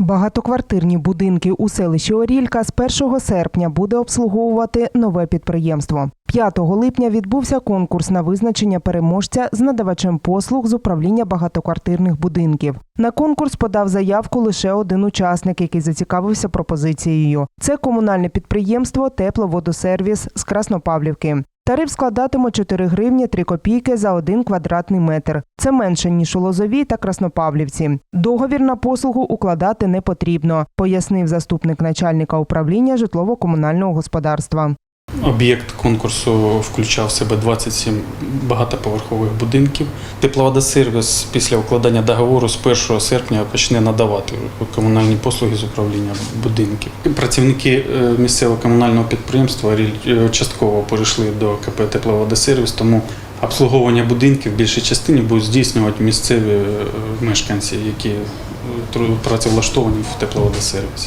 Багатоквартирні будинки у селищі Орілька з 1 серпня буде обслуговувати нове підприємство. 5 липня відбувся конкурс на визначення переможця з надавачем послуг з управління багатоквартирних будинків. На конкурс подав заявку лише один учасник, який зацікавився пропозицією. Це комунальне підприємство Тепловодосервіс з Краснопавлівки. Тариф складатиме 4 гривні 3 копійки за 1 квадратний метр. Це менше ніж у Лозовій та Краснопавлівці. Договір на послугу укладати не потрібно, пояснив заступник начальника управління житлово-комунального господарства. Об'єкт конкурсу включав в себе 27 багатоповерхових будинків. Тепловодосервіс після укладання договору з 1 серпня почне надавати комунальні послуги з управління будинків. Працівники е, місцевого комунального підприємства е, частково перейшли до КП Тепловодосервіс, тому обслуговування будинків в більшій частині будуть здійснювати місцеві е, мешканці, які працевлаштовані в тепловодосервісі.